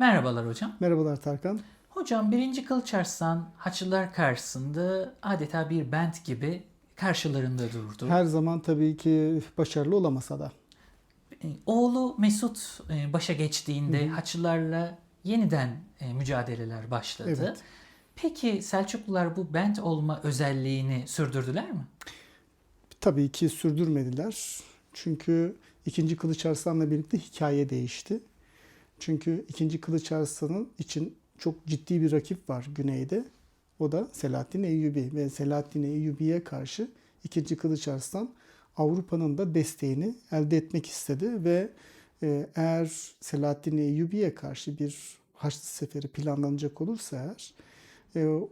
Merhabalar hocam. Merhabalar Tarkan. Hocam 1. Kılıç Arslan Haçlılar karşısında adeta bir bent gibi karşılarında durdu. Her zaman tabii ki başarılı olamasa da. E, Oğlu Mesut e, başa geçtiğinde Haçlılarla yeniden e, mücadeleler başladı. Evet. Peki Selçuklular bu bent olma özelliğini sürdürdüler mi? Tabii ki sürdürmediler. Çünkü 2. Kılıç Arslan'la birlikte hikaye değişti. Çünkü 2. Kılıç Arslan'ın için çok ciddi bir rakip var güneyde. O da Selahaddin Eyyubi ve Selahaddin Eyyubi'ye karşı 2. Kılıç Arslan Avrupa'nın da desteğini elde etmek istedi ve e, eğer Selahaddin Eyyubi'ye karşı bir Haçlı Seferi planlanacak olursa eğer e,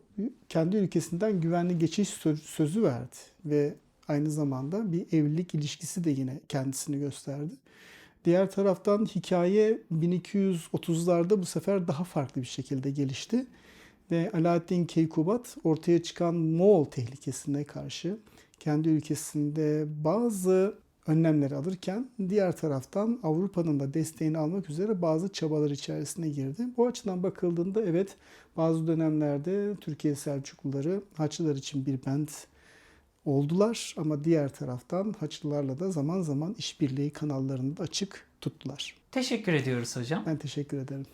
kendi ülkesinden güvenli geçiş sö- sözü verdi ve aynı zamanda bir evlilik ilişkisi de yine kendisini gösterdi. Diğer taraftan hikaye 1230'larda bu sefer daha farklı bir şekilde gelişti ve Alaaddin Keykubat ortaya çıkan Moğol tehlikesine karşı kendi ülkesinde bazı önlemleri alırken diğer taraftan Avrupa'nın da desteğini almak üzere bazı çabalar içerisine girdi. Bu açıdan bakıldığında evet bazı dönemlerde Türkiye Selçukluları Haçlılar için bir bent oldular ama diğer taraftan Haçlılarla da zaman zaman işbirliği kanallarını da açık tuttular. Teşekkür ediyoruz hocam. Ben teşekkür ederim.